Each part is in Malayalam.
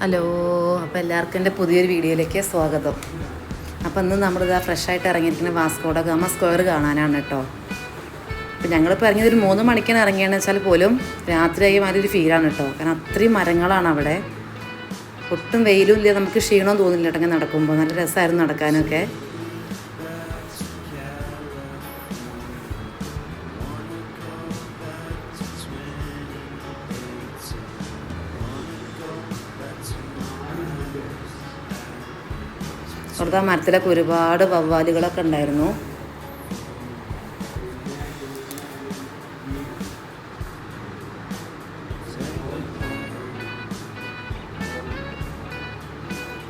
ഹലോ അപ്പോൾ എല്ലാവർക്കും എന്റെ പുതിയൊരു വീഡിയോയിലേക്ക് സ്വാഗതം. അപ്പോൾ ഇന്ന് നമ്മളിതാ ഫ്രഷായിട്ട് ഇറങ്ങിയിരിക്കുന്ന വാസ്കോഡ ഗാമ സ്ക്വയർ കാണാനാണ് കേട്ടോ. അപ്പോൾ ഞങ്ങളിപ്പോൾ ഇറങ്ങിയത് ഒരു മൂന്ന് മണിക്കാണ് ഇറങ്ങിയെന്ന് വെച്ചാൽ പോലും രാത്രിയായി മാതിരി ഒരു ഫീലാണ് കേട്ടോ. കാരണം അത്രയും മരങ്ങളാണ് അവിടെ. ഒട്ടും വെയിലും ഇല്ല നമുക്ക് ക്ഷീണവും തോന്നില്ല കേട്ടോ നടക്കുമ്പോൾ നല്ല രസമായിരുന്നു നടക്കാനൊക്കെ. ആ മരത്തിലൊക്കെ ഒരുപാട് വവ്വാലുകളൊക്കെ ഉണ്ടായിരുന്നു.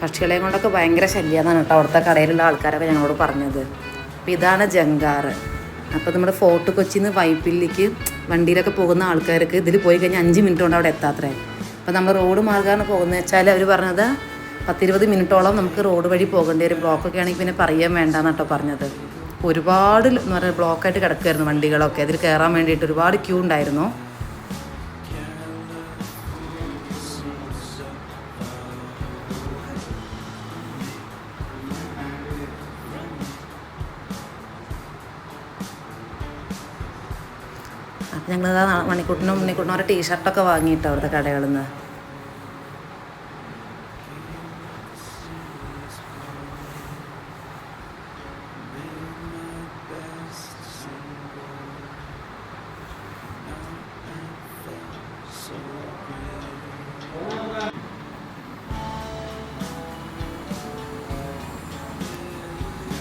പക്ഷികളെയും കൊണ്ടൊക്കെ ഭയങ്കര ശല്യമാണ് കേട്ടോ അവിടുത്തെ കടയിലുള്ള ആൾക്കാരൊക്കെ ഞങ്ങളോട് പറഞ്ഞത്. അപ്പം ഇതാണ് ജങ്കാറ്. അപ്പോൾ നമ്മുടെ ഫോർട്ട് കൊച്ചിയിൽ നിന്ന് വൈപ്പിലേക്ക് വണ്ടിയിലൊക്കെ പോകുന്ന ആൾക്കാർക്ക് ഇതിൽ പോയി കഴിഞ്ഞാൽ അഞ്ച് മിനിറ്റ് കൊണ്ട് അവിടെ എത്താത്രേ. അപ്പോൾ നമ്മൾ റോഡ് മാർഗമാണ് പോകുന്നത് വെച്ചാൽ അവർ പറഞ്ഞത് പത്തിരുപത് മിനിറ്റോളം നമുക്ക് റോഡ് വഴി പോകേണ്ടി വരും ബ്ലോക്കൊക്കെ ആണെങ്കിൽ പിന്നെ പറയാൻ വേണ്ടാന്ന് കേട്ടോ പറഞ്ഞത്. ഒരുപാട് എന്ന് പറയുക ബ്ലോക്കായിട്ട് കിടക്കുമായിരുന്നു വണ്ടികളൊക്കെ. അതിൽ കയറാൻ വേണ്ടിയിട്ട് ഒരുപാട് ക്യൂ ഉണ്ടായിരുന്നു. അപ്പം ഞങ്ങൾ മണിക്കൂട്ടിനും മണിക്കൂട്ടിനും ഓരോ ടീഷർട്ടൊക്കെ വാങ്ങിയിട്ടോ അവരുടെ കടകളിൽ നിന്ന്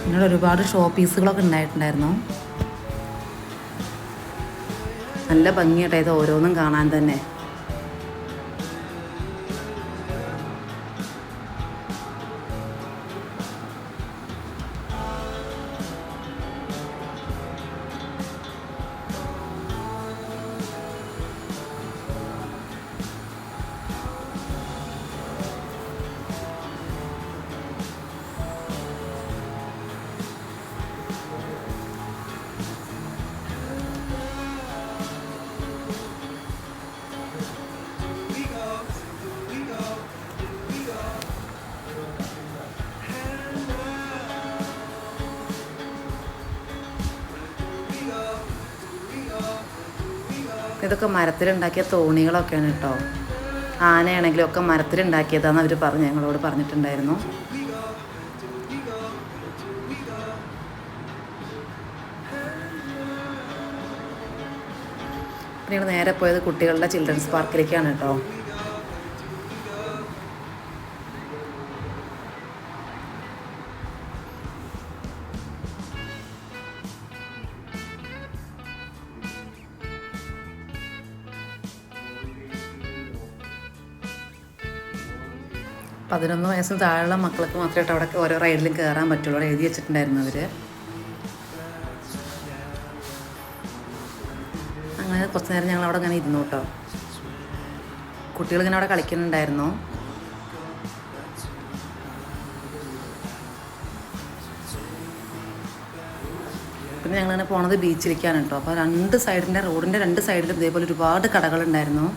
ഇവിടെ ഒരുപാട് ഷോ പീസുകളൊക്കെ ഉണ്ടായിട്ടുണ്ടായിരുന്നു. നല്ല ഭംഗിയായിട്ടായത് ഓരോന്നും കാണാൻ തന്നെ. ഇതൊക്കെ മരത്തിലുണ്ടാക്കിയ തോണികളൊക്കെയാണ് കേട്ടോ. ആനയാണെങ്കിലും ഒക്കെ മരത്തിലുണ്ടാക്കിയതാന്ന് അവർ പറഞ്ഞു ഞങ്ങളോട് പറഞ്ഞിട്ടുണ്ടായിരുന്നു. ഞങ്ങൾ നേരെ പോയത് കുട്ടികളുടെ ചിൽഡ്രൻസ് പാർക്കിലേക്കാണ് കേട്ടോ. പതിനൊന്ന് വയസ്സിന് താഴെയുള്ള മക്കൾക്ക് മാത്രമായിട്ട് അവിടെ ഓരോ റൈഡിലും കയറാൻ പറ്റുള്ളൂ. എഴുതി വെച്ചിട്ടുണ്ടായിരുന്നു അവർ അങ്ങനെ കുറച്ച് നേരം ഞങ്ങൾ അവിടെ അങ്ങനെ ഇരുന്നു കേട്ടോ. കുട്ടികൾ ഇങ്ങനെ അവിടെ കളിക്കുന്നുണ്ടായിരുന്നു. പിന്നെ ഞങ്ങളിങ്ങനെ പോണത് ബീച്ചിലേക്കാണ് കേട്ടോ. അപ്പോൾ രണ്ട് സൈഡിന്റെ റോഡിന്റെ രണ്ട് സൈഡിലും ഇതേപോലെ ഒരുപാട് കടകളുണ്ടായിരുന്നു.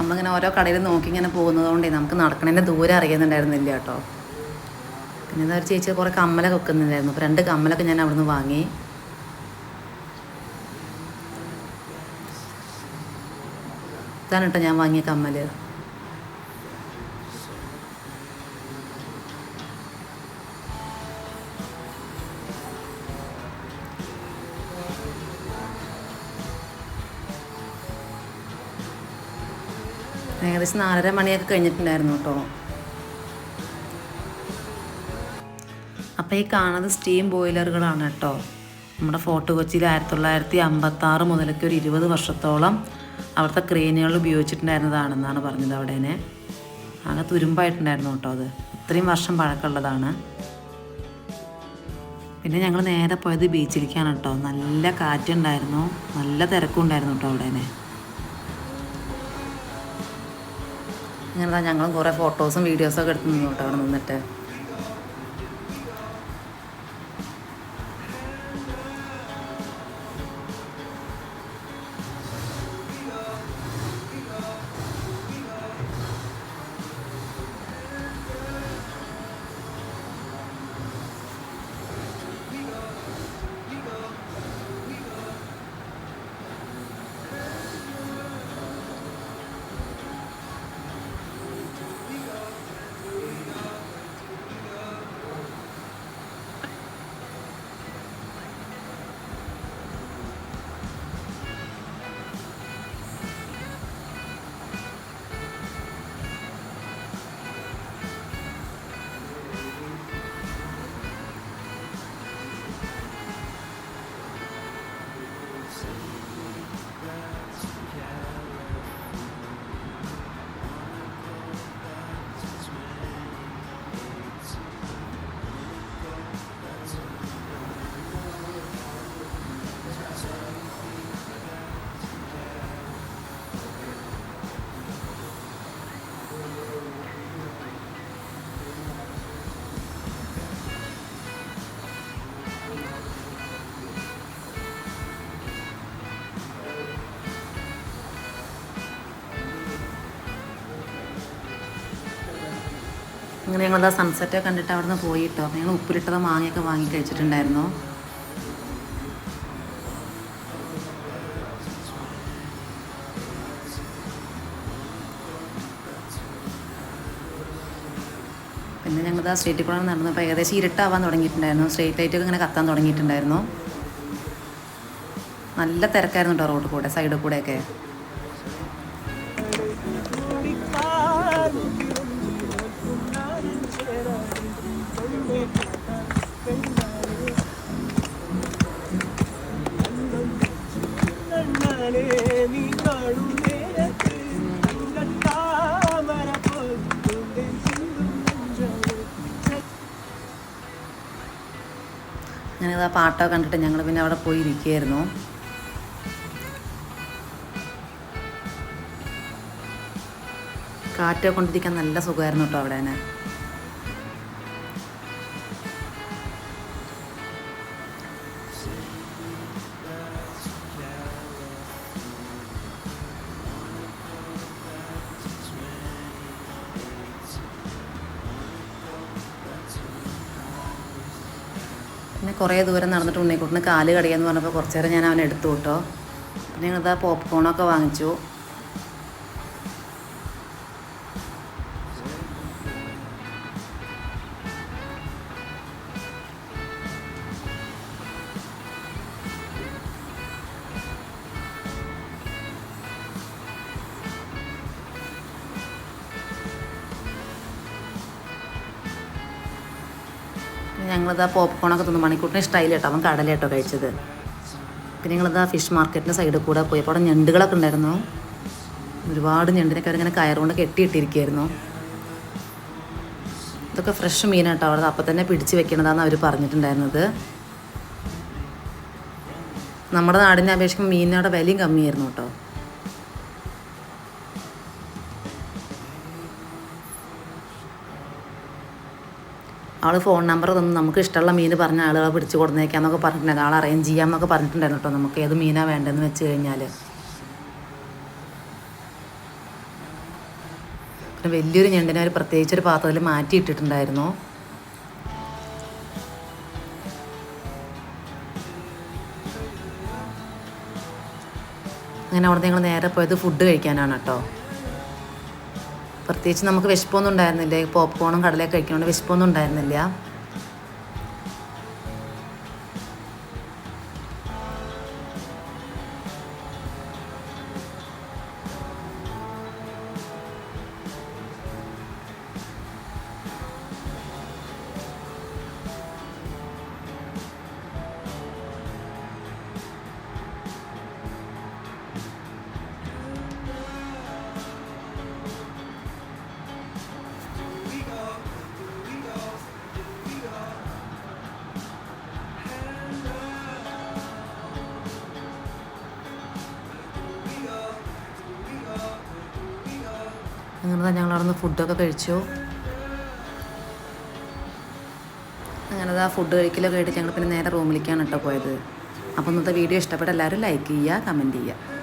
നമ്മളിങ്ങനെ ഓരോ കടയിൽ നോക്കി ഇങ്ങനെ പോകുന്നത് കൊണ്ടേ നമുക്ക് നടക്കണതിന്റെ ദൂരം അറിയുന്നുണ്ടായിരുന്നില്ല കേട്ടോ. പിന്നെ ഒരു ചേച്ചി കുറേ കമ്മലൊക്കെ വെക്കുന്നുണ്ടായിരുന്നു. അപ്പോൾ രണ്ട് കമ്മലൊക്കെ ഞാൻ അവിടുന്ന് വാങ്ങി. ഇതാണ് കേട്ടോ ഞാൻ വാങ്ങിയ കമ്മൽ. ഏകദേശം നാലര മണിയൊക്കെ കഴിഞ്ഞിട്ടുണ്ടായിരുന്നു കേട്ടോ. അപ്പോൾ ഈ കാണുന്നത് സ്റ്റീം ബോയിലറുകളാണ് കേട്ടോ. നമ്മുടെ ഫോർട്ട് കൊച്ചിയിൽ ആയിരത്തി തൊള്ളായിരത്തി അമ്പത്തി ആറ് മുതലൊക്കെ ഒരു ഇരുപത് വർഷത്തോളം അവിടുത്തെ ക്രെയിനുകൾ ഉപയോഗിച്ചിട്ടുണ്ടായിരുന്നതാണെന്നാണ് പറഞ്ഞത് അവിടേനെ ആകെ തുരുമ്പായിട്ടുണ്ടായിരുന്നു കേട്ടോ അത്. ഇത്രയും വർഷം പഴക്കമുള്ളതാണ്. പിന്നെ ഞങ്ങൾ നേരെ പോയത് ബീച്ചിലേക്കാണ് കേട്ടോ. നല്ല കാറ്റുണ്ടായിരുന്നു. നല്ല തിരക്കുണ്ടായിരുന്നു കേട്ടോ അവിടേനെ അങ്ങനെ ഞങ്ങളും കുറേ ഫോട്ടോസും വീഡിയോസൊക്കെ എടുത്ത് നിന്നു അവിടെ നിന്നിട്ട്. അങ്ങനെ ഞങ്ങൾ സൺസെറ്റ് കണ്ടിട്ട് അവിടെ നിന്ന് പോയിട്ടോ ഞങ്ങൾ ഉപ്പിലിട്ടത് മാങ്ങയൊക്കെ വാങ്ങി കഴിച്ചിട്ടുണ്ടായിരുന്നു. പിന്നെ ഞങ്ങൾ ആ സ്ട്രീറ്റിൽ കൂടെ നടന്നപ്പോൾ ഏകദേശം ഇരുട്ടാവാൻ തുടങ്ങിയിട്ടുണ്ടായിരുന്നു. സ്ട്രീറ്റ് ലൈറ്റൊക്കെ ഇങ്ങനെ കത്താൻ തുടങ്ങിയിട്ടുണ്ടായിരുന്നു. നല്ല തിരക്കായിരുന്നു കേട്ടോ റോഡ് കൂടെ സൈഡിൽ കൂടെയൊക്കെ. അങ്ങനെ ആ പാട്ടൊക്കെ കണ്ടിട്ട് ഞങ്ങൾ പിന്നെ അവിടെ പോയി ഇരിക്കുകയായിരുന്നു കാറ്റൊക്കെ കൊണ്ടിരിക്കാൻ നല്ല സുഖമായിരുന്നു കേട്ടോ അവിടെ തന്നെ കുറേ ദൂരം നടന്നിട്ട് ഉണ്ണിക്കുട്ടിന് കാൽ കടിയെന്ന് പറഞ്ഞപ്പോൾ കുറച്ചേരം ഞാൻ അവനെ എടുത്തു കേട്ടോ. പിന്നെ ഞങ്ങളിതാ പോപ്കോണൊക്കെ വാങ്ങിച്ചു. ഞങ്ങളിതാ പോപ്കോണൊക്കെ തിന്നു മണിക്കൂട്ടിന് ഇഷ്ടമായില്ല കേട്ടോ അവൻ കടല കേട്ടോ കഴിച്ചത്. പിന്നെ ഞങ്ങളിതാ ഫിഷ് മാർക്കറ്റിന്റെ സൈഡിൽ കൂടെ പോയി അപ്പോൾ അവിടെ ഞണ്ടുകളൊക്കെ ഉണ്ടായിരുന്നു. ഒരുപാട് ഞണ്ടിനൊക്കെ അവരിങ്ങനെ കയറുകൊണ്ട് കെട്ടിയിട്ടിരിക്കുകയായിരുന്നു. ഇതൊക്കെ ഫ്രഷ് മീനാട്ടോ അവിടെ അപ്പം തന്നെ പിടിച്ച് വെക്കണതാന്ന് അവർ പറഞ്ഞിട്ടുണ്ടായിരുന്നത്. നമ്മുടെ നാടിനെ അപേക്ഷിക്കുമ്പോൾ മീനിനവിടെ വിലയും കമ്മിയായിരുന്നു കേട്ടോ. ആൾ ഫോൺ നമ്പർ തന്നു നമുക്ക് ഇഷ്ടമുള്ള മീൻ പറഞ്ഞ ആളുകളെ പിടിച്ച് കൊടുന്നേക്കാന്നൊക്കെ പറഞ്ഞിട്ടുണ്ടായിരുന്നു ആൾ അറേഞ്ച് ചെയ്യാമെന്നൊക്കെ പറഞ്ഞിട്ടുണ്ടായിരുന്നു കേട്ടോ. നമുക്ക് ഏത് മീനാണ് വേണ്ടതെന്ന് വെച്ച് കഴിഞ്ഞാൽ പിന്നെ വലിയൊരു ഞണ്ടിനെ ഒരു പ്രത്യേകിച്ച് ഒരു പാത്രത്തിൽ മാറ്റി ഇട്ടിട്ടുണ്ടായിരുന്നു അങ്ങനെ അവിടെ ഞങ്ങൾ നേരെ പോയത് ഫുഡ് കഴിക്കാനാണ് കേട്ടോ. പ്രത്യേകിച്ച് നമുക്ക് വിശപ്പൊന്നും ഉണ്ടായിരുന്നില്ല. പോപ്കോണും കടലയൊക്കെ കഴിക്കുന്നതുകൊണ്ട് വിശപ്പൊന്നും ഉണ്ടായിരുന്നില്ല. അങ്ങനെ ഞങ്ങൾ അവിടെ നിന്ന് ഫുഡൊക്കെ കഴിച്ചു. അങ്ങനെ ആ ഫുഡ് കഴിക്കലൊക്കെ ആയിട്ട് ഞങ്ങൾ പിന്നെ നേരെ റൂമിലേക്കാണ് കേട്ടോ പോയത്. അപ്പോൾ ഇന്നത്തെ വീഡിയോ ഇഷ്ടപ്പെട്ട എല്ലാവരും ലൈക്ക് ചെയ്യുക കമന്റ് ചെയ്യുക.